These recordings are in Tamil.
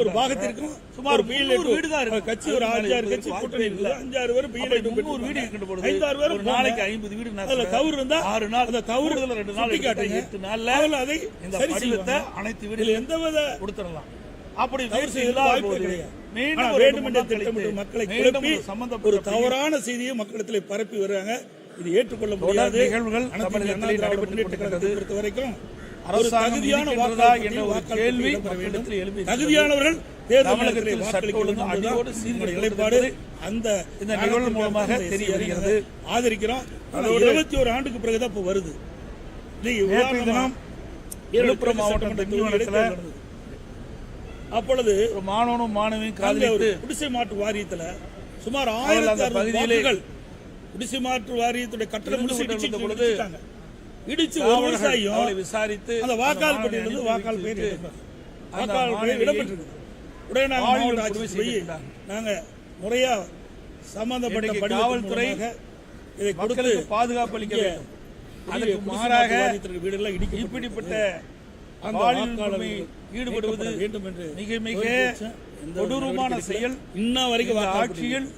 ஒரு பாகத்திற்கும் சுமார் முந்நூறு வீடு தான் இருக்கும். கட்சி ஒரு அதுக்கு மேல அஞ்சாறு கட்சி வாய்ப்பே கூட்டணி இல்ல. இருக்குது அஞ்சாறு பேர் PLA அப்படி பெற்று முந்நூறு வீடு இருக்கின்ற பொழுது ஐந்தாறு பேர் ஒரு நாளைக்கு ஐம்பது வீடு அதுல நடத்துறேன். தவறு இருந்தா ஆறு நாள் அந்த தவறு கூடுதல் ரெண்டு நாள் சுட்டி காட்டுங்க எட்டு நாள்ல அவர்கள் அதை இந்த சரி படிவத்தை செய்வாங்க. அனைத்து இதுல வீடுகளும் எந்தவித கொடுத்துடலாம் அப்படி தவறு கிடையாது மீண்டும் வேண்டுமென்றே திட்டமிட்டு மக்களை குழப்பி ஒரு தவறான செய்தியை மக்களிடத்தில் பரப்பி வருவாங்க இது ஏற்றுக்கொள்ள முடியாது நிகழ்வுகள். பொறுத்த வரைக்கும் அரசாங்கம் என்ற ஒரு கேள்வி. தகுதியானவர்கள் தேர்தல் தமிழகத்தில் நேரத்திலே சட்ட வாக்களிக்க ஒழுங்கு வேண்டும் அடியோடு என்பதுதான் சீர்கெட்டு நம்முடைய நிலைப்பாடு கொண்டிருக்கிறது. அந்த இந்த நிகழ்வு மூலமாக இந்த தெரிய செய்தியை வருகிறது. நாங்க ஆதரிக்கிறோம் அதோடு இருபத்தி ஒரு ஆண்டுக்கு பிறகுதான் இப்ப வருது இன்னைக்கு நேற்றைய உதாரணமா தினம் விழுப்புரம் மாவட்டம் நடந்தது. அப்பொழுது மாணவனும் மாணவியும் காதலித்து குடிசை மாற்று வாரியத்துல சுமார் ஆயிரத்தி பகுதியிலே குடிசை மாற்று வாரியத்துடைய இடிச்சு பொழுது. இடிச்சு ஒரு அவளை விசாரித்து அந்த வாக்காளர் பட்டியலிருந்து வாக்காளர். அந்த வாக்காளர் மாணவியை இடம்பெற்றிருக்கு. உடனே மாவட்ட போய் செய்திருக்கிறார். நாங்க முறையா சம்பந்தப்பட்ட காவல்துறை இதை கொடுத்து பாதுகாப்பு அளிக்க வேண்டும். குடிசை மாறாக வீடெல்லாம் இடிக்கப்பட்டு இப்படிப்பட்ட வாக்காளர்கள் ஈடுபடுவது வேண்டும் என்று மிக மிக கொடூரமான செயல். இன்ன வரைக்கும் ஆட்சியில்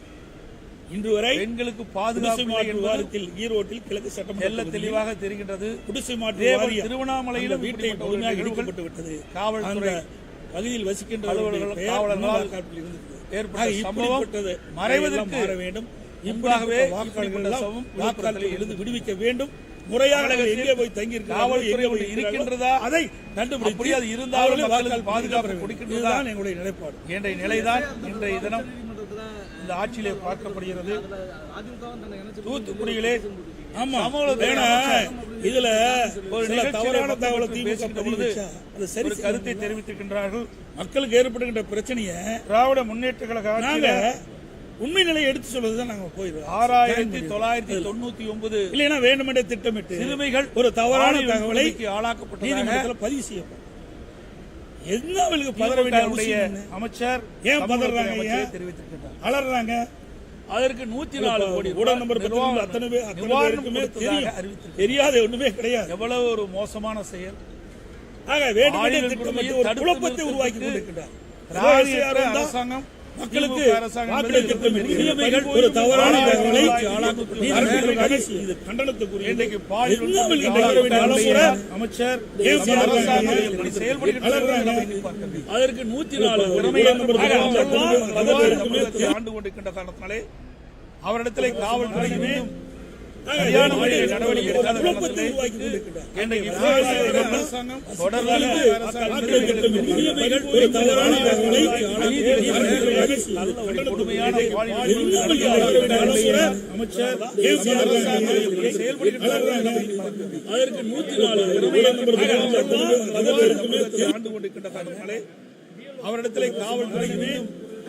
இன்று வரை பெண்களுக்கு பாதுகாப்பு வாரியத்தில் ஈரோட்டில் கிழக்கு தெல்ல தொகுதியில் தெளிவாக தெரிகின்றது குடிசை மாற்று அந்த வீட்டை முழுமையாக இடிக்கப்பட்டு விட்டது காவல்துறை பகுதியில் வசிக்கின்ற அலுவலர்கள், காவலர்களால். ஏற்பட்ட சம்பவம் மறைவதற்கு மாற வேண்டும் இப்படிப்பட்ட வாக்காளர்கள் எழுந்து விடுவிக்க வேண்டும் முறையாக எங்கே போய் தங்கி காவல்துறை இருக்கின்றதா? அதை கண்டுபிடித்து அப்படி அது இருந்தாலும் வாக்காளர் பாதுகாப்பு பெற வேண்டும். கொடுக்கின்றதா? இதுதான் எங்களுடைய நிலைப்பாடு என்ற நிலைதான் இன்றைய தினம் இந்த ஆட்சியிலே பார்க்கப்படுகிறது. தூத்துக்குடியிலே இதுல ஒரு தவறான தகவலை திமுக சரி கருத்தை தெரிவித்திருக்கின்றார்கள். மக்களுக்கு ஏற்படுகின்ற பிரச்சனையை திராவிட முன்னேற்ற கழக நாங்க உண்மை நிலையை எடுத்து சொல்றதுதான் நாங்க போயிடுவோம் ஆறாயிரத்தி தொள்ளாயிரத்தி தொண்ணூத்தி ஒன்பது இல்லைன்னா வேண்டுமென்றே திட்டமிட்டு சிறுமிகள் ஒரு தவறான தகவலை நீதிமன்றத்தில் பதிவு செய்யப்படும். என்ன அவளுக்கு பதற வேண்டிய? அமைச்சர் ஏன் பதறாங்க அலறாங்க? அதற்கு நூத்தி நாலு கோடி ஊடக நம்பர் அத்தனை பேர் அத்தனை தெரியும். தெரியாத ஒண்ணுமே கிடையாது. எவ்வளவு ஒரு மோசமான செயல்? ஆக வேண்டுமென்றே திட்டமிட்டு ஒரு குழப்பத்தை உருவாக்கி கொண்டிருக்கிறார். அரசாங்கம் மக்களுக்கு ஒரு தவறான? அமைச்சர். அதற்கு நூத்தி நாலு ஆண்டு கொண்டிருக்கின்ற காரணத்தினாலே அவரிடத்திலே காவல்துறையுமே சரியான முறையில் நடவடிக்கை எடுக்காத அரசாங்கம் தொடர்ந்து கொடுமையான அமைச்சர் நூத்தி நாலு ஆண்டு கொண்டிருக்கின்ற அவரிடத்திலே காவல்துறையுமே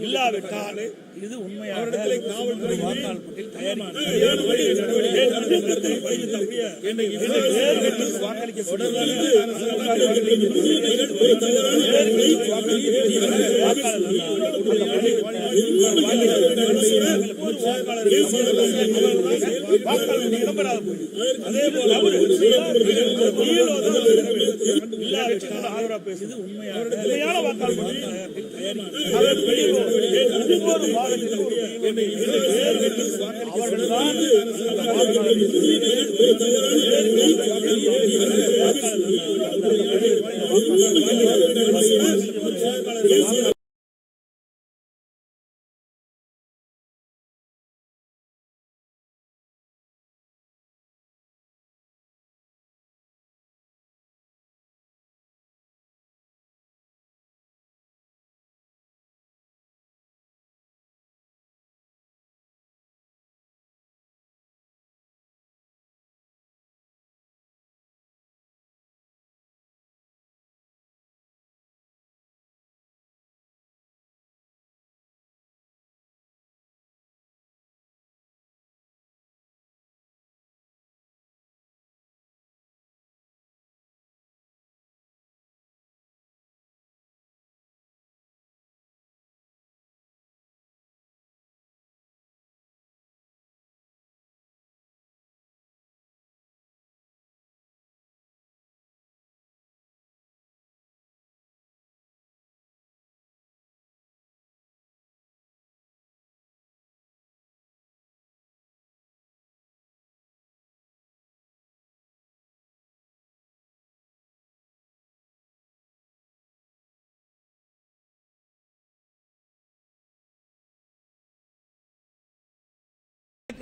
இல்லாவிட்டால் இது உண்மையாக வாக்களிக்க அதே போல ஆதரவா பேசுது உண்மையான அவர்கள்தான்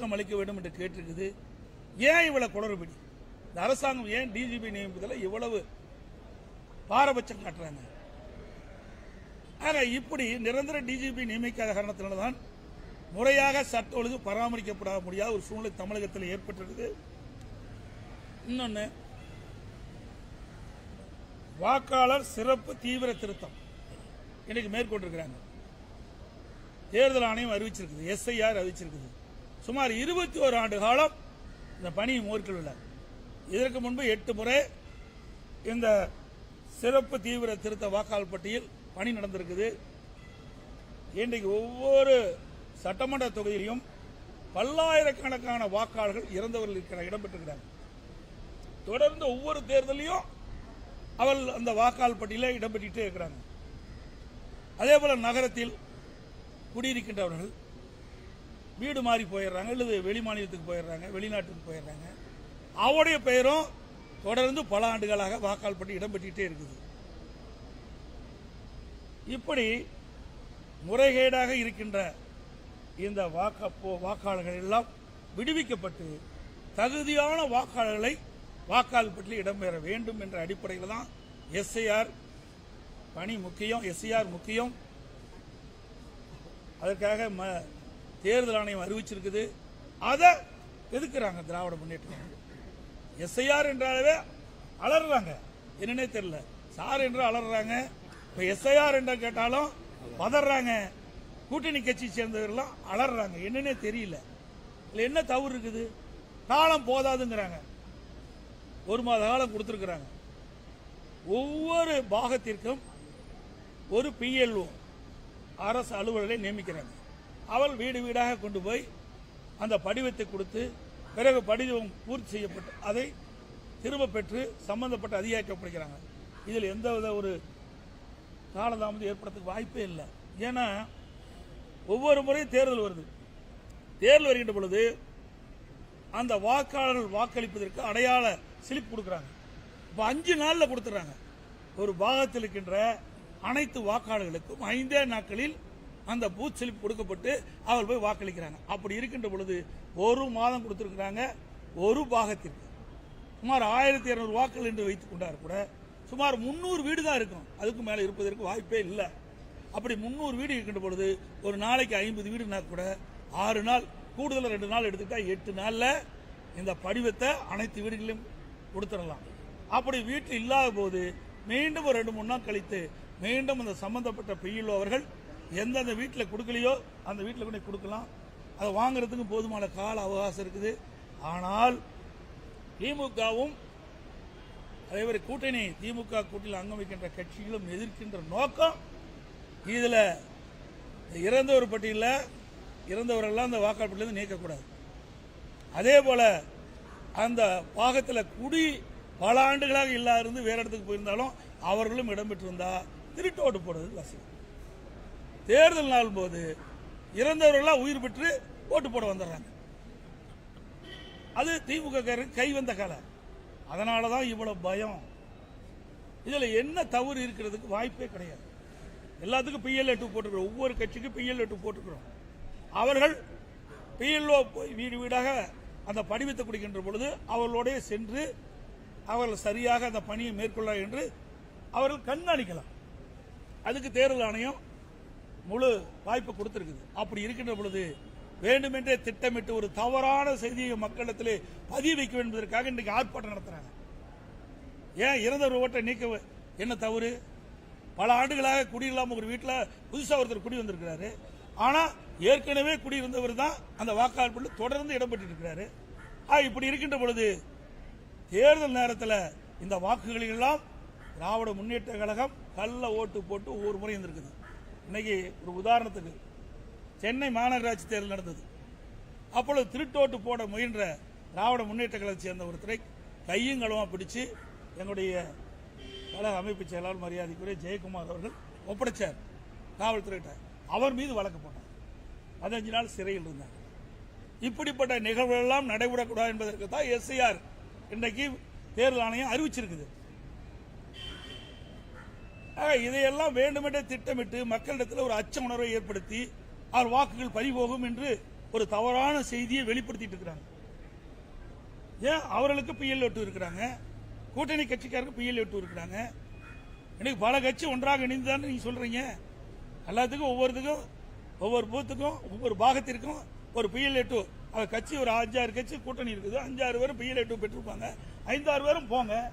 விளக்கம் அளிக்க வேண்டும் என்று கேட்டிருக்குது. ஏன் இவ்வளவு குளறுபடி? இந்த அரசாங்கம் ஏன் டிஜிபி நியமிப்பதில் இவ்வளவு பாரபட்சம் காட்டுறாங்க? ஆக இப்படி நிரந்தர டிஜிபி நியமிக்காத காரணத்தினால்தான் முறையாக சட்ட ஒழுங்கு பராமரிக்கப்பட முடியாத ஒரு சூழ்நிலை தமிழகத்தில் ஏற்பட்டிருக்குது. இன்னொன்னு வாக்காளர் சிறப்பு தீவிர திருத்தம். இன்னைக்கு மேற்கொண்டிருக்கிறாங்க. தேர்தல் ஆணையம் அறிவிச்சிருக்குது எஸ்ஐஆர் அறிவிச்சிருக்குது. சுமார் இருபத்தி ஒரு ஆண்டு காலம் இந்த பணியை மேற்கொள்ள இதற்கு முன்பு எட்டு முறை இந்த சிறப்பு தீவிர திருத்த வாக்காளர் பட்டியல் பணி நடந்திருக்குது. இன்றைக்கு ஒவ்வொரு சட்டமன்ற தொகுதியிலும் பல்லாயிரக்கணக்கான வாக்காளர்கள் இறந்தவர்கள் இருக்கிற இடம்பெற்றிருக்கிறாங்க தொடர்ந்து ஒவ்வொரு தேர்தலையும் அவள் அந்த வாக்காளர் பட்டியலில் இடம்பெற்றுக்கிட்டே இருக்கிறாங்க. அதே போல நகரத்தில் குடியிருக்கின்றவர்கள் வீடு மாறி போயிடுறாங்க அல்லது வெளி மாநிலத்துக்கு போயிடுறாங்க வெளிநாட்டுக்கு போயிடுறாங்க. அவருடைய பெயரும் தொடர்ந்து பல ஆண்டுகளாக வாக்காள் பட்டி இடம்பெற்றுட்டே இருக்குது. இப்படி முறைகேடாக இருக்கின்ற இந்த வாக்கப்போ போ- வாக்காளர்கள் எல்லாம் விடுவிக்கப்பட்டு தகுதியான வாக்காளர்களை வாக்காளர் பட்டியலில் இடம்பெற வேண்டும் என்ற அடிப்படையில் தான் எஸ்ஐஆர் பணி முக்கியம் எஸ்ஐஆர் முக்கியம். அதற்காக ம- தேர்தல் ஆணையம் அறிவிச்சிருக்குது. அதை எதுக்குறாங்க திராவிட முன்னேற்றம் எஸ்ஐஆர் என்றாலே அலறாங்க என்னன்னே தெரியல. சார் என்று அலறாங்க இப்ப எஸ்ஐஆர் என்று கேட்டாலும் பதறாங்க. கூட்டணி கட்சி சேர்ந்தவர்கள்லாம் அலறாங்க என்னன்னே தெரியல. இதுல என்ன தவறு இருக்குது? காலம் போதாதுங்கிறாங்க. ஒரு மாத காலம் கொடுத்துருக்குறாங்க. ஒவ்வொரு பாகத்திற்கும் ஒரு பிஎல்ஓ அரசு அலுவலரை நியமிக்கிறாங்க. அவள் வீடு வீடாக கொண்டு போய் அந்த படிவத்தை கொடுத்து பிறகு படிவம் பூர்த்தி செய்யப்பட்டு அதை திரும்ப பெற்று சம்பந்தப்பட்ட அதிகாரிக்கப்படுகிறாங்க. இதில் எந்த வித ஒரு காலதாமதம் ஏற்படுறதுக்கு வாய்ப்பே இல்லை. ஏன்னா ஒவ்வொரு முறையும் தேர்தல் வருது. தேர்தல் வருகின்ற பொழுது அந்த வாக்காளர்கள் வாக்களிப்பதற்கு அடையாள சிலிப் கொடுக்குறாங்க. இப்போ அஞ்சு நாளில் கொடுத்துட்றாங்க. ஒரு பாகத்தில் இருக்கின்ற அனைத்து வாக்காளர்களுக்கும் ஐந்தே நாட்களில் அந்த பூத் ஸ்லிப் கொடுக்கப்பட்டு அவர் போய் வாக்களிக்கிறாங்க. அப்படி இருக்கின்ற பொழுது ஒரு மாதம் கொடுத்துருக்குறாங்க ஒரு பாகத்திற்கு. சுமார் ஆயிரத்தி இரநூறு வாக்குகள் என்று வைத்துக் கொண்டார் கூட சுமார் முந்நூறு வீடு தான் இருக்கும். அதுக்கு மேலே இருப்பதற்கு வாய்ப்பே இல்லை. அப்படி முந்நூறு வீடு இருக்கின்ற பொழுது ஒரு நாளைக்கு ஐம்பது வீடுனா கூட ஆறு நாள் கூடுதல் ரெண்டு நாள் எடுத்துக்கிட்டா எட்டு நாளில் இந்த படிவத்தை அனைத்து வீடுகளிலும் கொடுத்துடலாம். அப்படி வீட்டில் இல்லாத போது மீண்டும் ஒரு ரெண்டு மூணு நாள் கழித்து மீண்டும் அந்த சம்பந்தப்பட்ட பிஎல்ஓ அவர்கள் எந்தெந்த வீட்டில் கொடுக்கலையோ அந்த வீட்டில் கொண்டு கொடுக்கலாம். அதை வாங்குறதுக்கு போதுமான கால அவகாசம் இருக்குது. ஆனால் திமுகவும் அதே மாதிரி கூட்டணி திமுக கூட்டணியில் அங்கம் வைக்கின்ற கட்சிகளும் எதிர்க்கின்ற நோக்கம் இதில். இறந்தவர் பட்டியலில் இறந்தவரெல்லாம் அந்த வாக்காளர் நீக்கக்கூடாது. அதே போல அந்த பாகத்தில் குடி பல ஆண்டுகளாக இல்லாத வேறு வேற இடத்துக்கு போயிருந்தாலும் அவர்களும் இடம்பெற்றிருந்தா திருட்டு ஓட்டு போடுறது வசதி. தேர்தல் நாள் போது இறந்தவர்கள்லாம் உயிர் பெற்று ஓட்டு போட வந்துடுறாங்க. அது திமுக கை வந்த கலை. அதனால தான் இவ்வளவு பயம். இதுல என்ன தவறு இருக்கிறதுக்கு வாய்ப்பே கிடையாது. எல்லாத்துக்கும் பிஎல்ஏ டூ போட்டுக்கிறோம் ஒவ்வொரு கட்சிக்கும் பிஎல்ஏ டூ போட்டுக்கிறோம் அவர்கள் பிஎல்ஓ போய் வீடு வீடாக அந்த படிவத்தை கொடுக்கின்ற பொழுது அவர்களோடே சென்று அவர்கள் சரியாக அந்த பணியை மேற்கொள்ள என்று அவர்கள் கண்காணிக்கலாம். அதுக்கு தேர்தல் ஆணையம் முழு வாய்ப்பு கொடுத்திருக்குது. அப்படி இருக்கின்ற பொழுது வேண்டுமென்றே திட்டமிட்டு ஒரு தவறான செய்தியை மக்களிடத்திலே பதிய வைக்க வேண்டும் என்பதற்காக இன்றைக்கு ஆர்ப்பாட்டம் நடத்துறாங்க. ஏன் இறந்தவர் ஓட்டை நீக்க என்ன தவறு? பல ஆண்டுகளாக குடியில்லாம ஒரு வீட்டில் புதுசாக ஒருத்தர் குடி வந்திருக்கிறாரு. ஆனா ஏற்கனவே குடியிருந்தவர் தான் அந்த வாக்காளர் தொடர்ந்து இடம்பெற்று இருக்கிறாரு. ஆ, இப்படி இருக்கின்ற பொழுது தேர்தல் நேரத்தில் இந்த வாக்குகளெல்லாம் திராவிட முன்னேற்ற கழகம் கள்ள ஓட்டு போட்டு ஒவ்வொரு முறை இருந்திருக்குது. இன்னைக்கு ஒரு உதாரணத்துக்கு சென்னை மாநகராட்சி தேர்தல் நடந்தது. அப்பொழுது திருட்டோட்டு போட முயன்ற திராவிட முன்னேற்ற கழகத்தை சேர்ந்த ஒருத்தரை கையும் களமா பிடிச்சு எங்களுடைய கழக அமைப்பு செயலாளர் மரியாதைக்குரிய ஜெயக்குமார் அவர்கள் ஒப்படைச்சார் காவல்துறையிட்ட. அவர் மீது வழக்கு போட்டார். பதினஞ்சு நாள் சிறையில் இருந்தார். இப்படிப்பட்ட நிகழ்வுகள் எல்லாம் நடைபெறக்கூடாது என்பதற்கு தான் எஸ்ஐஆர் இன்றைக்கு தேர்தல் ஆணையம் அறிவிச்சிருக்குது. இதையெல்லாம் வேண்டுமென்றே திட்டமிட்டு மக்களிடத்தில் ஒரு அச்ச உணர்வை ஏற்படுத்தி அவர் வாக்குகள் பறிபோகும் என்று ஒரு தவறான செய்தியை வெளிப்படுத்திட்டு இருக்கிறாங்க. ஏன்? அவர்களுக்கு பிஎல் ஒட்டு இருக்கிறாங்க. கூட்டணி கட்சிக்காருக்கு பிஎல் ஒட்டு இருக்கிறாங்க. எனக்கு பல கட்சி ஒன்றாக இணைந்துதான் நீங்க சொல்றீங்க. எல்லாத்துக்கும் ஒவ்வொருத்துக்கும் ஒவ்வொரு பூத்துக்கும் ஒவ்வொரு பாகத்திற்கும் ஒரு பிஎல் எட்டு அது கட்சி ஒரு அஞ்சாறு கட்சி கூட்டணி இருக்குது. அஞ்சாறு பேரும் பிஎல் எட்டு பெற்றிருப்பாங்க. ஐந்தாறு பேரும் போங்க.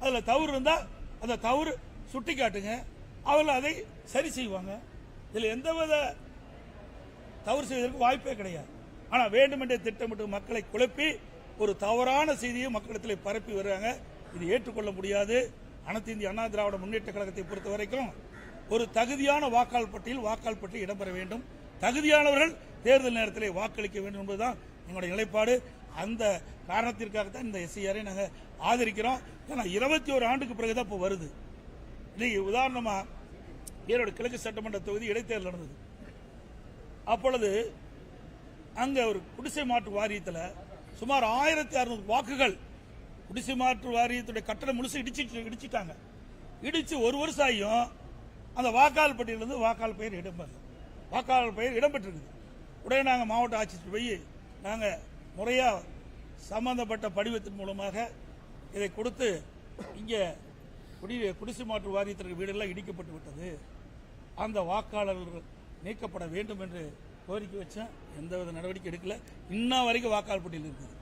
அதுல தவறு இருந்தா அந்த தவறு சுட்டி காட்டுங்க அவர்கள் அதை சரி செய்வாங்க. இதில் எந்தவித தவறு செய்வதற்கு வாய்ப்பே கிடையாது. ஆனால் வேண்டுமென்றே திட்டமிட்டு மக்களை குழப்பி ஒரு தவறான செய்தியை மக்களிடத்தில் பரப்பி வருவாங்க இது ஏற்றுக்கொள்ள முடியாது. அனைத்து இந்திய அண்ணா திராவிட முன்னேற்ற கழகத்தை பொறுத்த வரைக்கும் ஒரு தகுதியான வாக்காளர் பட்டியல் வாக்காளர் பட்டியல் இடம்பெற வேண்டும். தகுதியானவர்கள் தேர்தல் நேரத்தில் வாக்களிக்க வேண்டும் என்பதுதான் எங்களுடைய நிலைப்பாடு. அந்த காரணத்திற்காகத்தான் இந்த எஸ்ஐஆரை நாங்கள் ஆதரிக்கிறோம். ஏன்னா இருபத்தி ஒரு ஆண்டுக்கு பிறகுதான் இப்போ வருது. இன்னைக்கு உதாரணமாக ஈரோடு கிழக்கு சட்டமன்ற தொகுதி இடைத்தேர்தல் நடந்தது. அப்பொழுது அங்கே ஒரு குடிசை மாற்று வாரியத்தில் சுமார் ஆயிரத்தி அறுநூறு வாக்குகள் குடிசை மாற்று வாரியத்துடைய கட்டணம் முழுசு இடிச்சு இடிச்சிட்டாங்க. இடித்து ஒரு வருஷம் ஆகியும் அந்த வாக்காளர் பட்டியலிருந்து வாக்காளர் பெயர் இடம்பெறல. வாக்காளர் பெயர் இடம்பெற்றிருக்குது. உடனே நாங்கள் மாவட்ட ஆட்சியர் போய் நாங்கள் முறையாக சம்பந்தப்பட்ட படிவத்தின் மூலமாக இதை கொடுத்து இங்கே குடி குடிசை மாற்று வாரியத்திற்கு வீடெல்லாம் இடிக்கப்பட்டு விட்டது. அந்த வாக்காளர்கள் நீக்கப்பட வேண்டும் என்று கோரிக்கை வச்சேன். எந்தவித நடவடிக்கை எடுக்கல. இன்ன வரைக்கும் வாக்காளர் பட்டியல் இருக்குது.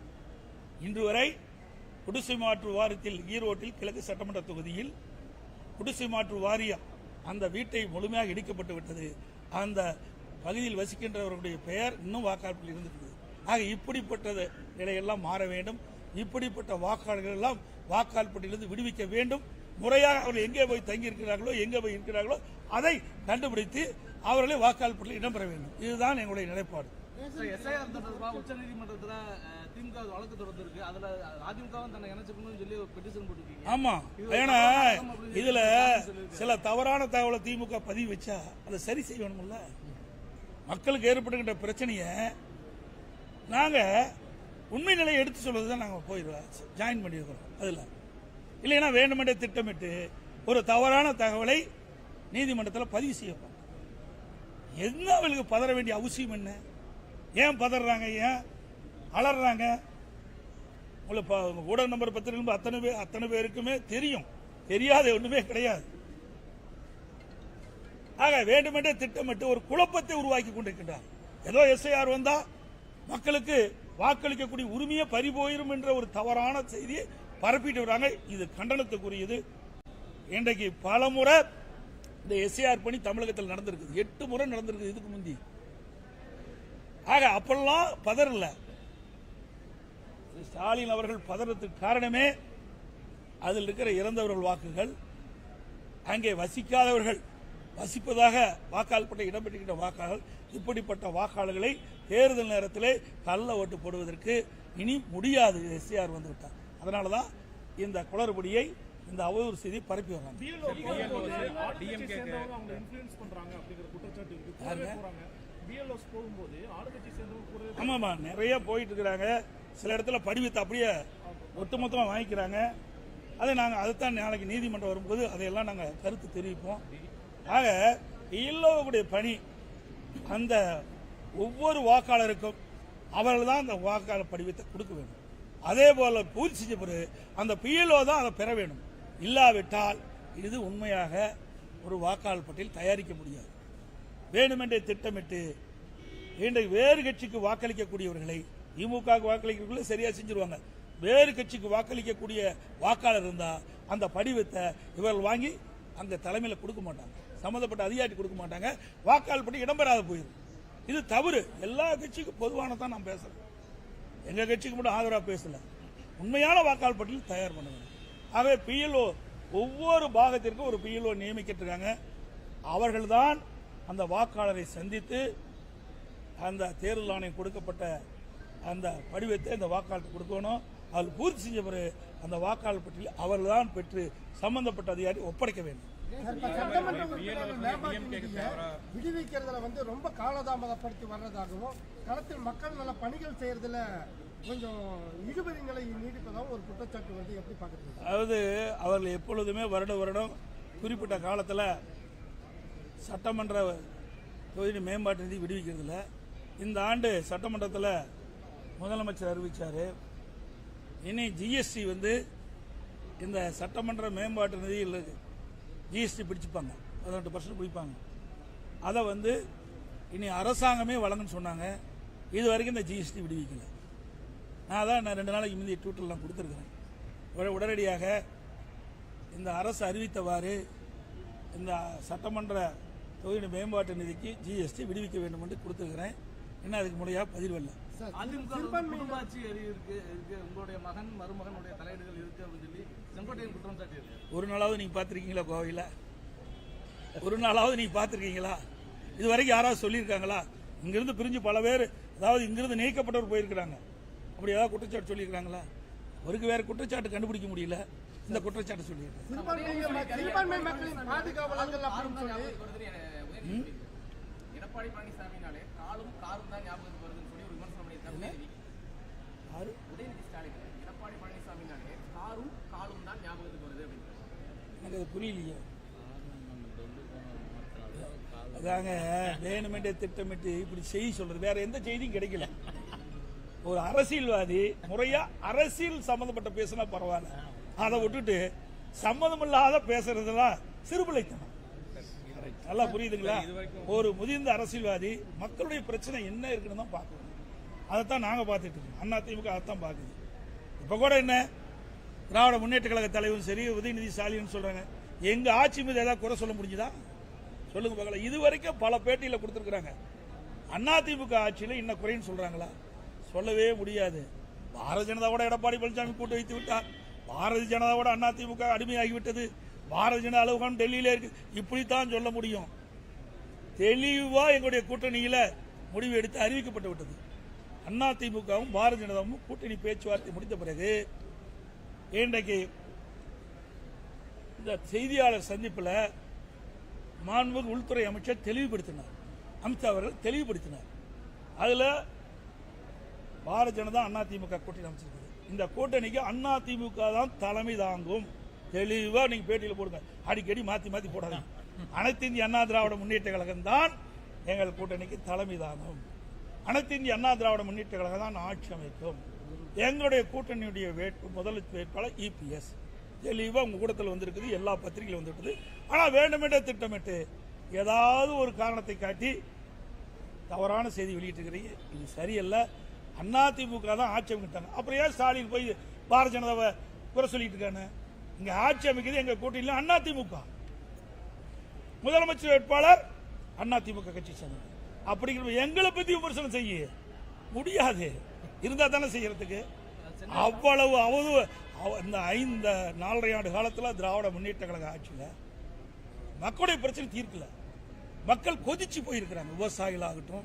இன்று வரை குடிசை மாற்று வாரியத்தில் ஈரோட்டில் கிழக்கு சட்டமன்ற தொகுதியில் குடிசை மாற்று வாரியம் அந்த வீட்டை முழுமையாக இடிக்கப்பட்டு விட்டது. அந்த பகுதியில் வசிக்கின்றவர்களுடைய பெயர் இன்னும் வாக்காளர்கள் இருந்திருக்குது ஆக இப்படிப்பட்ட நிலையெல்லாம் மாற வேண்டும். இப்படிப்பட்ட வாக்காளர்கள் எல்லாம் வாக்காளர் பட்டியலிருந்து விடுவிக்க வேண்டும். முறையாக அவர்கள் எங்கே போய் தங்கி இருக்கிறார்களோ எங்கே போய் இருக்கிறார்களோ அதை கண்டுபிடித்து அவர்களை வாக்காளர் பட்டியலில் இடம்பெற வேண்டும். இதுதான் எங்களுடைய நிலைப்பாடு. ஆமா. ஏன்னா இதுல சில தவறான தகவலை திமுக பதிவு வச்சா அதை சரி செய்யணும்ல? மக்களுக்கு ஏற்படுகின்ற பிரச்சனைய நாங்க உண்மை நிலையை எடுத்து சொல்றது தான் நாங்க போயிடுவோம் ஜாயின் பண்ணியிருக்கிறோம். அதுல. இல்லைன்னா வேண்டுமென்றே திட்டமிட்டு ஒரு தவறான தகவலை நீதிமன்றத்தில் பதிவு செய்யப்படும். என்ன அவளுக்கு பதற வேண்டிய அவசியம் என்ன? ஏன் பதறாங்க? ஏன் அலறாங்க? உங்களை ப- ஊடக நம்பர் பத்திரிகை அத்தனை பேர் அத்தனை பேருக்குமே தெரியும். தெரியாத ஒண்ணுமே கிடையாது. ஆக வேண்டுமென்றே திட்டமிட்டு ஒரு குழப்பத்தை உருவாக்கி கொண்டிருக்கின்றார். ஏதோ எஸ்ஐஆர் வந்தா மக்களுக்கு வாக்களிக்கக்கூடிய உரிமையை பறிபோயிரும் என்ற ஒரு தவறான செய்தியை பரப்பிட்டு வராங்க இது கண்டனத்துக்குரியது. இன்றைக்கு பல முறை இந்த எஸ்ஏஆர் பணி தமிழகத்தில் நடந்திருக்குது. எட்டு முறை நடந்திருக்குது இதுக்கு முந்தி. ஆக அப்பெல்லாம் பதறல. ஸ்டாலின் அவர்கள் பதறத்துக்கு காரணமே அதில் இருக்கிற இறந்தவர்கள் வாக்குகள் அங்கே வசிக்காதவர்கள் வசிப்பதாக வாக்காளர் பட்ட இடம்பெற்றுகின்ற வாக்காளர்கள் இப்படிப்பட்ட வாக்காளர்களை தேர்தல் நேரத்திலே கள்ள ஓட்டு போடுவதற்கு இனி முடியாது. எஸ்ஏஆர் வந்துவிட்டார். அதனால தான் இந்த குளறுபடியை இந்த அவதூறு செய்தி பரப்பி கூடவே ஆமாம்மா நிறைய போயிட்டு இருக்கிறாங்க. சில இடத்துல படிவத்தை அப்படியே ஒட்டுமொத்தமாக வாங்கிக்கிறாங்க. அதை நாங்கள் அதைத்தான் நாளைக்கு நீதிமன்றம் வரும்போது அதையெல்லாம் நாங்கள் கருத்து தெரிவிப்போம். ஆக இல்லவர்களுடைய பணி அந்த ஒவ்வொரு வாக்காளருக்கும் அவர்கள் தான் அந்த வாக்காளர் படிவத்தை கொடுக்க வேண்டும். அதே போல பூர்த்தி செஞ்ச பிறகு அந்த பிஎல்ஓ தான் அதை பெற வேண்டும் இல்லாவிட்டால் இது உண்மையாக ஒரு வாக்காளர் பட்டியல் தயாரிக்க முடியாது. வேணுமென்றே திட்டமிட்டு இன்றைக்கு வேறு கட்சிக்கு வாக்களிக்கக்கூடியவர்களை திமுக க்கு சரியாக செஞ்சிருவாங்க. வேறு கட்சிக்கு வாக்களிக்கக்கூடிய வாக்காளர் இருந்தால் அந்த படிவத்தை இவர்கள் வாங்கி அங்கே தலைமையில் கொடுக்க மாட்டாங்க. சம்மந்தப்பட்ட அதிகாரி கொடுக்க மாட்டாங்க. வாக்காளர் பட்டி இடம்பெறாத போயிடும் இது தவறு. எல்லா கட்சிக்கும் பொதுவானதான் நான் பேசுகிறேன் எங்க கட்சிக்கு மட்டும் ஆதரவா பேசல. உண்மையான வாக்காளர் பட்டியல் தயார் பண்ண ஆகவே பிஎல்ஓ ஒவ்வொரு பாகத்திற்கும் ஒரு பிஎல்ஓ நியமிக்கிட்டு இருக்காங்க அவர்கள்தான் அந்த வாக்காளரை சந்தித்து அந்த தேர்தல் ஆணையம் கொடுக்கப்பட்ட அந்த படிவத்தை அந்த வாக்காளர் கொடுக்கணும். அதில் பூர்த்தி செஞ்ச பிறகு அந்த வாக்காளர் பட்டியல் அவர்கள்தான் பெற்று சம்பந்தப்பட்ட அதிகாரி ஒப்படைக்க வேண்டும். சட்டமன்ற விடுவிக்கிறதுல வந்து ரொம்ப காலதாமதப்படுத்தி வர்றதாகவும் களத்தில் மக்கள் நல பணிகள் செய்யறதுல கொஞ்சம் இழுபறி நீடிப்பதாகவும் ஒரு குற்றச்சாட்டு வந்து எப்படி பாக்குறீங்க அதாவது அவர்கள் எப்பொழுதுமே வருட வருடம் குறிப்பிட்ட காலத்தில் சட்டமன்ற தொகுதி மேம்பாட்டு நிதி விடுவிக்கிறதுல இந்த ஆண்டு சட்டமன்றத்தில் முதலமைச்சர் அறிவிச்சாரு. இனி ஜிஎஸ்டி வந்து இந்த சட்டமன்ற மேம்பாட்டு நிதியில் ஜிஎஸ்டி பிடிச்சுப்பாங்க. பதினெட்டு பர்சன்ட் பிடிப்பாங்க. அதை வந்து இனி அரசாங்கமே வழங்குன்னு சொன்னாங்க. இது வரைக்கும் இந்த ஜிஎஸ்டி விடுவிக்கல. நான் அதான் நான் ரெண்டு நாளைக்கு முந்தைய ட்விட்டரில் நான் கொடுத்துருக்குறேன். உட- உடனடியாக இந்த அரசு அறிவித்தவாறு இந்த சட்டமன்ற தொகுதி மேம்பாட்டு நிதிக்கு ஜிஎஸ்டி விடுவிக்க வேண்டும் என்று கொடுத்துருக்கிறேன். இன்னும் அதுக்கு முறையாக பதில் வரல. சார், அதிமுக உங்களுடைய மகன் மருமகனுடைய தலையீடுகள் இருக்கு அப்படின்னு சொல்லி ஒரு நாளாவது நீங்க பார்த்துருக்கீங்களா கோவையில்? ஒரு நாளாவது நீங்க பார்த்துருக்கீங்களா? இது வரைக்கும் யாராவது சொல்லியிருக்காங்களா? இங்கிருந்து பிரிஞ்சு பல பேர் அதாவது இங்கிருந்து நீக்கப்பட்டவர் போயிருக்கிறாங்க. அப்படி ஏதாவது குற்றச்சாட்டு சொல்லியிருக்காங்களா ஒருக்கு வேற குற்றச்சாட்டு கண்டுபிடிக்க முடியல. இந்த குற்றச்சாட்டு சொல்லியிருக்காங்க. சொல்லி எடப்பாடி பழனிசாமினாலே காலும் காரும் தான் ஞாபகத்துக்கு வருதுன்னு சொல்லி ஒரு விமர்சனம் பண்ணியிருக்காரு யாரு உதயநிதி ஸ்டாலின் எடப்பாடி பழனிசாமினாலே காரும் காலும் தான் ஞாபகத்துக்கு வருது அப்படின்னு எனக்கு அது புரியலையே. அதாங்க வேணுமென்றே திட்டமிட்டு இப்படி செய்தி சொல்றது. வேற எந்த செய்தியும் கிடைக்கல. ஒரு அரசியல்வாதி முறையா அரசியல் சம்பந்தப்பட்ட பேசினா பரவாயில்ல. அதை விட்டுட்டு சம்மந்தமில்லாத பேசுறதுலாம் சிறுபிள்ளைத்தனம். நல்லா புரியுதுங்களா? ஒரு முதிர்ந்த அரசியல்வாதி மக்களுடைய பிரச்சனை என்ன இருக்குன்னு தான் பார்க்கணும். அதைத்தான் நாங்க பார்த்துட்டு இருக்கோம். அண்ணா அதைத்தான் பார்க்குது. இப்ப கூட என்ன? திராவிட முன்னேற்ற கழக தலைவரும் சரி உதயநிதி ஸ்டாலின் சொல்றாங்க. எங்க ஆட்சி மீது ஏதாவது குறை சொல்ல முடிஞ்சுதா? சொல்லுங்க பார்க்கலாம் இது வரைக்கும் பல பேட்டியில கொடுத்துருக்குறாங்க. அதிமுக ஆட்சியில இன்ன குறைன்னு சொல்றாங்களா? சொல்லவே முடியாது. பாரதிய ஜனதாவோட எடப்பாடி பழனிசாமி கூட்டு வைத்து விட்டார். பாரதிய ஜனதாவோட அதிமுக அடிமையாகிவிட்டது. பாரதிய ஜனதா அலுவலகம் டெல்லியில இருக்கு. இப்படித்தான் சொல்ல முடியும். தெளிவா எங்களுடைய கூட்டணியில முடிவு எடுத்து அறிவிக்கப்பட்டு விட்டது. அதிமுகவும் பாரதிய ஜனதாவும் கூட்டணி பேச்சுவார்த்தை முடித்த பிறகு இன்றைக்கு இந்த செய்தியாளர் சந்திப்பில் மாண்புமிகு உள்துறை அமைச்சர் தெளிவுபடுத்தினார். அமித்ஷா அவர்கள் தெளிவுபடுத்தினார். அதில் பாரதிய ஜனதா அண்ணா திமுக கூட்டணி அமைச்சிருக்குது. இந்த கூட்டணிக்கு அண்ணா திமுக தான் தலைமை தாங்கும். தெளிவா நீங்க பேட்டியில் போடுங்க. அடிக்கடி மாத்தி மாத்தி போடாதீங்க. அனைத்து இந்திய அண்ணா திராவிட முன்னேற்ற கழகம் தான் எங்கள் கூட்டணிக்கு தலைமை தாங்கும். அனைத்து இந்திய அண்ணா திராவிட முன்னேற்ற கழகம் தான் ஆட்சி அமைக்கும். எங்களுடைய கூட்டணியுடைய வேட்பு முதல் வேட்பாளர் இபிஎஸ் தெளிவாக உங்கள் கூட்டத்தில் வந்திருக்குது எல்லா பத்திரிகையிலும் வந்துருக்குது. ஆனால் வேண்டுமென்றே திட்டமிட்டு ஏதாவது ஒரு காரணத்தை காட்டி தவறான செய்தி வெளியிட்டிருக்கிறீங்க. இது சரியல்ல. அதிமுக தான் ஆட்சி அமைக்கிட்டாங்க. அப்புறம் ஏன் ஸ்டாலின் போய் பாரதிய ஜனதாவை குறை சொல்லிட்டு இருக்கானு? இங்கே ஆட்சி அமைக்கிறது எங்கள் கூட்டணியில் அதிமுக முதலமைச்சர் வேட்பாளர் அதிமுக கட்சி சேர்ந்தது அப்படிங்கிற எங்களை பற்றி விமர்சனம் செய்ய. முடியாது. இருந்தால் தானே செய்கிறதுக்கு அவ்வளவு அவது அவ- இந்த ஐந்து நாலரை ஆண்டு காலத்தில் திராவிட முன்னேற்ற கழக ஆட்சியில் மக்களுடைய பிரச்சனை தீர்க்கல. மக்கள் கொதிச்சு போயிருக்கிறாங்க. விவசாயிகளாகட்டும்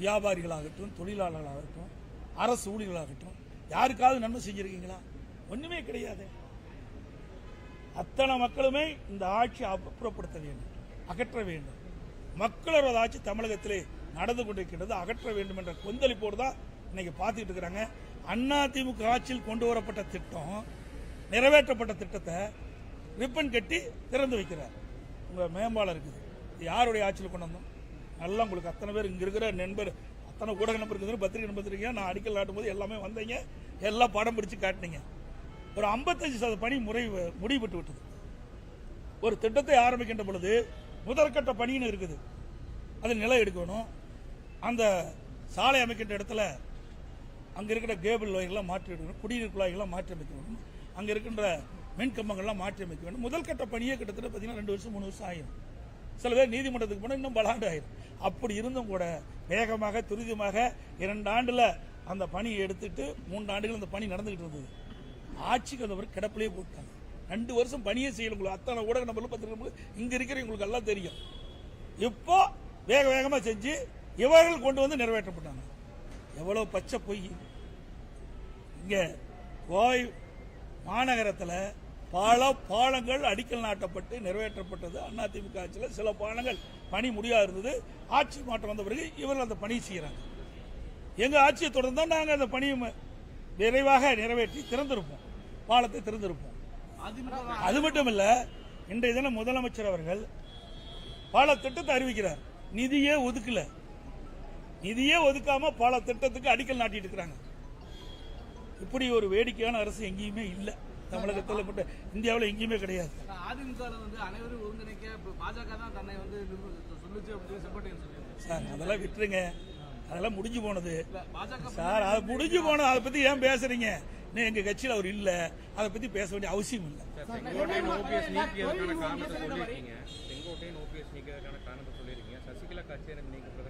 வியாபாரிகளாகட்டும் தொழிலாளர்களாகட்டும் அரசு ஊழியர்களாகட்டும். யாருக்காவது நன்மை செஞ்சுருக்கீங்களா? ஒன்றுமே கிடையாது. அத்தனை மக்களுமே இந்த ஆட்சி அப்புறப்படுத்த வேண்டும் அகற்ற வேண்டும். மக்களோட ஆட்சி தமிழகத்திலே நடந்து கொண்டிருக்கின்றது அகற்ற வேண்டும் என்ற கொந்தளிப்போடு தான் இன்னைக்கு பார்த்துட்டு இருக்கிறாங்க. அண்ணா திமுக ஆட்சியில் கொண்டு வரப்பட்ட திட்டம் நிறைவேற்றப்பட்ட திட்டத்தை ரிப்பன் கட்டி திறந்து வைக்கிறார். உங்கள் மேம்பாலம் இருக்குது. யாருடைய ஆட்சியில் கொண்டு வந்தோம்? நல்லா உங்களுக்கு அத்தனை பேர் இங்கே இருக்கிற நண்பர் அத்தனை ஊடக நம்பர் இருக்குது. பத்திரிகை நம்பர் இருக்கீங்க. நான் அடிக்கல் நாட்டும் போது எல்லாமே வந்தீங்க. எல்லாம் படம் பிடிச்சி காட்டினீங்க. ஒரு 55% சதவீத பணி முறை முடிவுபட்டு விட்டது. ஒரு திட்டத்தை ஆரம்பிக்கின்ற பொழுது முதற்கட்ட பணின்னு இருக்குது. அது நிலை எடுக்கணும். அந்த சாலை அமைக்கின்ற இடத்துல அங்கே இருக்கிற கேபிள் வயர்லாம் மாற்றி எடுக்கணும் குடிநீர் குழாய்கள்லாம் மாற்றி அமைக்க வேண்டும். அங்கே இருக்கின்ற மின்கம்பங்கள்லாம் மாற்றி அமைக்க வேண்டும். முதல் கட்ட பணியே கிட்டத்தட்ட பார்த்தீங்கன்னா ரெண்டு வருஷம் மூணு வருஷம் ஆயிடும் சில பேர் நீதிமன்றத்துக்கு போனால் இன்னும் பலாண்டு ஆயிடும் ஆயிரும். அப்படி இருந்தும் கூட வேகமாக துரிதமாக இரண்டு ஆண்டில் அந்த பணியை எடுத்துட்டு மூன்று ஆண்டுகள் அந்த பணி நடந்துகிட்டு இருந்தது. ஆட்சிக்கு வந்தவர் கிடப்பிலே போட்டாங்க. ரெண்டு வருஷம் பணியே செய்யல உங்களுக்கு அத்தனை ஊடக நம்பரில் பத்திரிகை இங்கே இருக்கிற இருக்கிறவங்களுக்கு எல்லாம் தெரியும். இப்போ வேக வேகமாக செஞ்சு இவர்கள் கொண்டு வந்து நிறைவேற்றப்பட்டாங்க. எவ்வளோ பச்சை பொய். இங்கே கோவை மாநகரத்தில் பல பாலங்கள் அடிக்கல் நாட்டப்பட்டு நிறைவேற்றப்பட்டது. அதிமுக ஆட்சியில் சில பாலங்கள் பணி முடியாது இருந்தது. ஆட்சி மாற்றம் வந்த பிறகு இவர்கள் அந்த பணி செய்கிறாங்க எங்கள் ஆட்சியை தொடர்ந்தா நாங்கள் அந்த பணியை விரைவாக நிறைவேற்றி திறந்திருப்போம். பாலத்தை திறந்திருப்போம். அது மட்டும் இல்லை இன்றைய தினம் முதலமைச்சர் அவர்கள் பல திட்டத்தை அறிவிக்கிறார். நிதியே ஒதுக்கல. நிதியே ஒதுக்காம பல திட்டத்துக்கு அடிக்கல் நாட்டிட்டு இருக்கிறாங்க. இப்படி ஒரு வேடிக்கையான அரசு எங்கேயுமே இல்லை. தமிழகத்தில் மட்டும் இந்தியாவில் எங்கேயுமே கிடையாது. அதிமுக வந்து அனைவரும் ஒருங்கிணைக்க இப்ப பாஜக தான் தன்னை வந்து நிர்வ- சொல்லுச்சு அப்படின்னு சொல்லி செப்பட்டேன் சொல்லியிருக்காரு சார் அதெல்லாம் விட்டுருங்க. அதெல்லாம் முடிஞ்சு போனது. இல்ல பாஜக சார் அது முடிஞ்சு போனது. அதை பத்தி ஏன் பேசுறீங்க? இன்னும் எங்க கட்சியில் அவர் இல்ல. அதை பத்தி பேச வேண்டிய அவசியம் இல்லை. செங்கோட்டையன் ஓபிஎஸ் நீக்கியதற்கான காரணத்தை சொல்லியிருக்கீங்க. சசிகலா கட்சி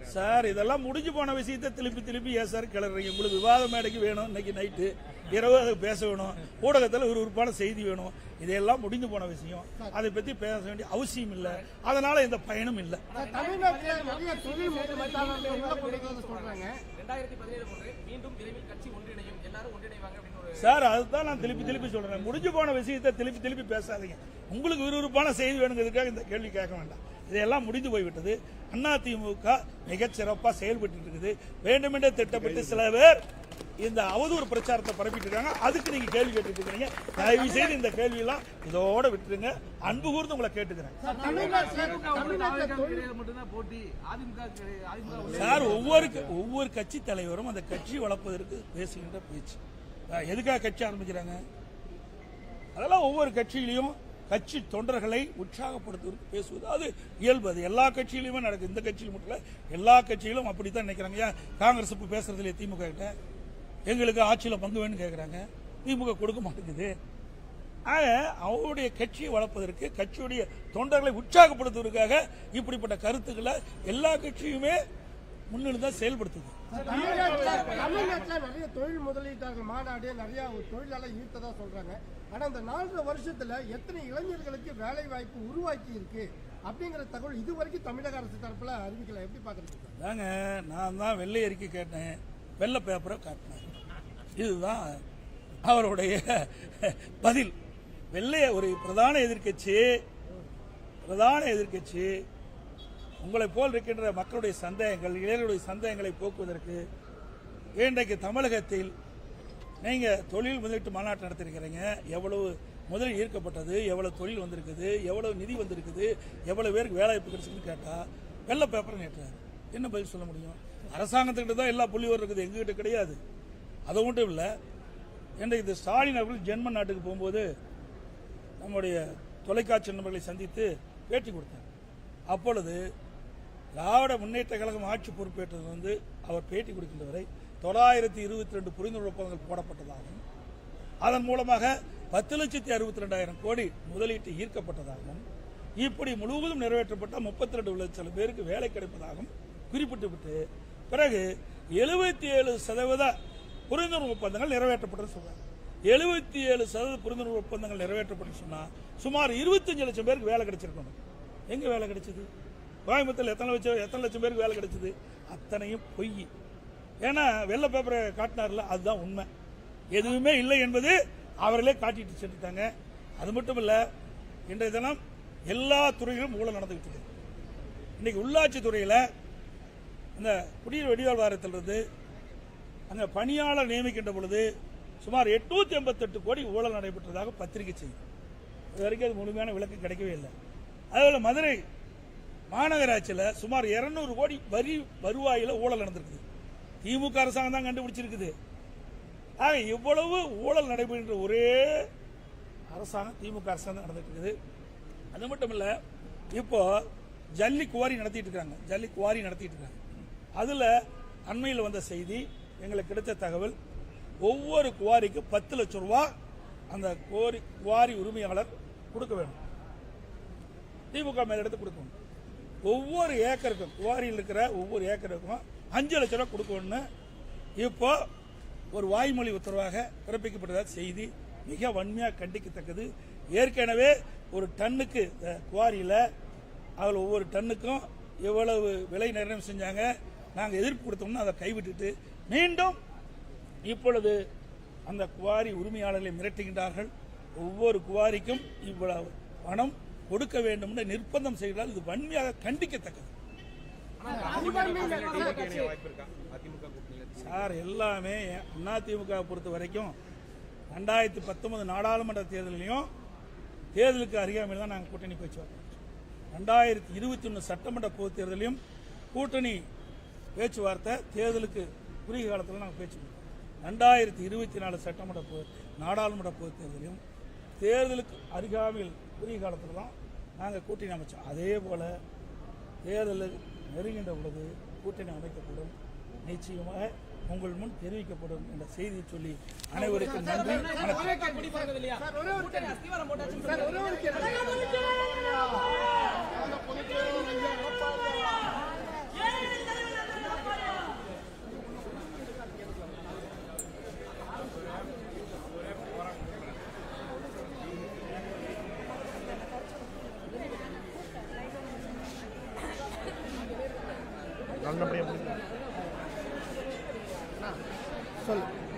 சார் இதெல்லாம் முடிஞ்சு போன விஷயத்தை திருப்பி திருப்பி ஏன் சார் கிளறீங்க? உங்களுக்கு விவாத மேடைக்கு வேணும் இன்னைக்கு நைட்டு. இரவு அதை பேச வேணும். ஊடகத்தில் விறுவிறுப்பான செய்தி வேணும். இதெல்லாம் முடிஞ்சு போன விஷயம். அதை பத்தி பேச வேண்டிய அவசியம் இல்லை. அதனால இந்த பயனும் இல்லை. ஒரு சார் அதுதான் நான் திருப்பி திருப்பி சொல்றேன். முடிஞ்சு போன விஷயத்தை திருப்பி திருப்பி பேசாதீங்க. உங்களுக்கு விறுவிறுப்பான செய்தி வேணுங்கிறதுக்காக இந்த கேள்வி கேட்க வேண்டாம். இதெல்லாம் முடிந்து போய்விட்டது. அதிமுக மிகச் சிறப்பாக செயல்பட்டு இருக்குது. வேண்டுமென்றே திட்டப்பட்டு சில பேர் இந்த அவதூறு பிரச்சாரத்தை பரப்பிட்டு இருக்காங்க அதுக்கு நீங்க கேள்வி கேட்டுட்டு இருக்கிறீங்க தயவு செய்து இந்த கேள்வியெல்லாம் இதோட விட்டுருங்க. அன்பு கூர்ந்து உங்களை கேட்டுக்கிறேன். சார் ஒவ்வொரு ஒவ்வொரு கட்சி தலைவரும் அந்த கட்சி வளர்ப்பதற்கு பேசுகின்ற பேச்சு. எதுக்காக கட்சி ஆரம்பிக்கிறாங்க? அதெல்லாம் ஒவ்வொரு கட்சியிலையும் கட்சி தொண்டர்களை உற்சாகப்படுத்துவதற்கு பேசுவது. அது இயல்பு. அது எல்லா கட்சியிலுமே நடக்குது. இந்த கட்சியில் மட்டும் இல்ல எல்லா கட்சியிலும் அப்படித்தான் நினைக்கிறாங்க. ஏன்? காங்கிரஸ் இப்போ பேசுறதுல திமுக கிட்ட எங்களுக்கு ஆட்சியில் பங்கு வேணும்னு கேட்குறாங்க திமுக கொடுக்க மாட்டேங்குது. ஆக அவருடைய கட்சியை வளர்ப்பதற்கு கட்சியுடைய தொண்டர்களை உற்சாகப்படுத்துவதற்காக இப்படிப்பட்ட கருத்துக்களை எல்லா கட்சியுமே முன்னிருந்து தான் செயல்படுத்துது. தமிழ்நாட்டில் தமிழ்நாட்டில் நிறைய தொழில் முதலீட்டாளர்கள் மாநாடு நிறைய தொழிலாளர் ஈர்த்ததா சொல்றாங்க ஆனா இந்த நாலரை வருஷத்துல எத்தனை இளைஞர்களுக்கு வேலை வாய்ப்பு உருவாக்கி இருக்கு அப்படிங்கிற தகவல் இது வரைக்கும் தமிழக அரசு தரப்புல அறிவிக்கல எப்படி பாக்குறீங்க தாங்க நான் தான் வெள்ளை அறிக்கை கேட்டேன். வெள்ளை பேப்பரை காட்டினேன். இதுதான் அவருடைய பதில். வெள்ளைய ஒரு பிரதான எதிர்க்கட்சி பிரதான எதிர்க்கட்சி உங்களை போல் இருக்கின்ற மக்களுடைய சந்தேகங்கள் இளைஞருடைய சந்தேகங்களை போக்குவதற்கு இன்றைக்கு தமிழகத்தில் நீங்கள் தொழில் முதலீட்டு மாநாட்டு நடத்திருக்கிறீங்க. எவ்வளவு முதலில் ஈர்க்கப்பட்டது எவ்வளவு தொழில் வந்திருக்குது எவ்வளவு நிதி வந்திருக்குது எவ்வளவு பேருக்கு வேலை வாய்ப்பு கிடைச்சிருக்குன்னு கேட்டால் வெள்ளை பேப்பர் நேற்றாரு. என்ன பதில் சொல்ல முடியும்? அரசாங்கத்துக்கிட்ட தான் எல்லா புள்ளிவரம் இருக்குது எங்ககிட்ட கிடையாது. அது மட்டும் இல்லை இன்றைக்கு இந்த ஸ்டாலின் அவர்கள் ஜெர்மன் நாட்டுக்கு போகும்போது நம்முடைய தொலைக்காட்சி நண்பர்களை சந்தித்து பேட்டி கொடுத்தார். அப்பொழுது திராவிட முன்னேற்ற கழகம் ஆட்சி பொறுப்பேற்றது வந்து அவர் பேட்டி கொடுக்கின்ற வரை தொள்ளாயிரத்தி இருபத்தி ரெண்டு புரிந்துணர்வு ஒப்பந்தங்கள் போடப்பட்டதாகவும் அதன் மூலமாக பத்து லட்சத்தி அறுபத்தி ரெண்டாயிரம் கோடி முதலீட்டு ஈர்க்கப்பட்டதாகவும் இப்படி முழுவதும் நிறைவேற்றப்பட்ட முப்பத்தி ரெண்டு லட்சம் பேருக்கு வேலை கிடைப்பதாகவும் குறிப்பிட்டுவிட்டு பிறகு எழுபத்தி ஏழு சதவீத புரிந்துணர்வு ஒப்பந்தங்கள் நிறைவேற்றப்பட்டது சொல்றாங்க எழுபத்தி ஏழு சதவீத புரிந்துணர்வு ஒப்பந்தங்கள் நிறைவேற்றப்பட்டு சொன்னால் சுமார் இருபத்தஞ்சு லட்சம் பேருக்கு வேலை கிடைச்சிருக்கணும். எங்கே வேலை கிடைச்சது? கோயம்புத்தூர்ல எத்தனை லட்சம் எத்தனை லட்சம் பேருக்கு வேலை கிடைச்சிது? அத்தனையும் பொய். ஏன்னா வெள்ளை பேப்பரை காட்டினார்ல அதுதான் உண்மை. எதுவுமே இல்லை என்பது அவர்களே காட்டிட்டு சென்றுட்டாங்க. அது மட்டும் இல்லை இன்றைய தினம் எல்லா துறையிலும் ஊழல் நடந்துகிட்டு இருக்கு. இன்னைக்கு உள்ளாட்சி துறையில் இந்த குடிநீர் வடிகால் வாரத்திலிருந்து அங்கே பணியாளர் நியமிக்கின்ற பொழுது சுமார் எட்நூற்றி எண்பத்தெட்டு கோடி ஊழல் நடைபெற்றதாக பத்திரிகை செய்தி. இது வரைக்கும் அது முழுமையான விளக்கம் கிடைக்கவே இல்லை. அதேபோல மதுரை மாநகராட்சியில் சுமார் 200 கோடி வரி வருவாயில் ஊழல் நடந்திருக்குது. திமுக அரசாங்கம் தான் கண்டுபிடிச்சிருக்குது. ஆக இவ்வளவு ஊழல் நடைபெறுகின்ற ஒரே அரசாங்கம் திமுக அரசாங்கம் நடந்துட்டு இருக்குது. அது மட்டும் இல்லை இப்போ ஜல்லி குவாரி நடத்திட்டு இருக்காங்க. ஜல்லி குவாரி நடத்திட்டு இருக்காங்க. அதில் அண்மையில் வந்த செய்தி எங்களுக்கு கிடைத்த தகவல் ஒவ்வொரு குவாரிக்கு பத்து லட்சம் ரூபா அந்த குவாரி குவாரி உரிமையாளர் கொடுக்க வேண்டும் திமுக மேலிடத்து கொடுக்கணும் ஒவ்வொரு ஏக்கருக்கும் குவாரியில் இருக்கிற ஒவ்வொரு ஏக்கருக்கும் அஞ்சு லட்ச ரூபா கொடுக்கணும்னு இப்போ ஒரு வாய்மொழி உத்தரவாக பிறப்பிக்கப்பட்டதாக செய்தி மிக வன்மையாக கண்டிக்கத்தக்கது. ஏற்கனவே ஒரு டன்னுக்கு இந்த குவாரியில் அதில் ஒவ்வொரு டன்னுக்கும் எவ்வளவு விலை நிர்ணயம் செஞ்சாங்க நாங்கள் எதிர்ப்பு கொடுத்தோம்னா அதை கைவிட்டுட்டு மீண்டும் இப்பொழுது அந்த குவாரி உரிமையாளர்களை மிரட்டுகின்றார்கள். ஒவ்வொரு குவாரிக்கும் இவ்வளவு பணம் கொடுக்க வேண்டும் என்று நிர்பந்தம் செய்கிறால் இது வன்மையாக கண்டிக்கத்தக்கது. வாய்ப்பு சார் எல்லாமே அதிமுக பொறுத்த வரைக்கும் ரெண்டாயிரத்தி பத்தொன்பது நாடாளுமன்ற தேர்தலையும் தேர்தலுக்கு அருகாமையில் தான் நாங்கள் கூட்டணி பேச்சுவார்த்தை ரெண்டாயிரத்தி இருபத்தி ஒன்று சட்டமன்ற பொது தேர்தலையும் கூட்டணி பேச்சுவார்த்தை தேர்தலுக்கு குறுகிய காலத்தில் நாங்கள் பேச்சு ரெண்டாயிரத்தி இருபத்தி நாலு சட்டமன்ற பொது நாடாளுமன்ற பொது தேர்தலையும் தேர்தலுக்கு அருகாமையில் குறுகிய காலத்தில் தான் நாங்கள் கூட்டணி அமைச்சோம். அதே போல் தேர்தல் நெருங்கின்ற பொழுது கூட்டணி அமைக்கப்படும். நிச்சயமாக உங்கள் முன் தெரிவிக்கப்படும் என்ற செய்தியை சொல்லி அனைவருக்கும் நன்றி. வணக்கம். 算了。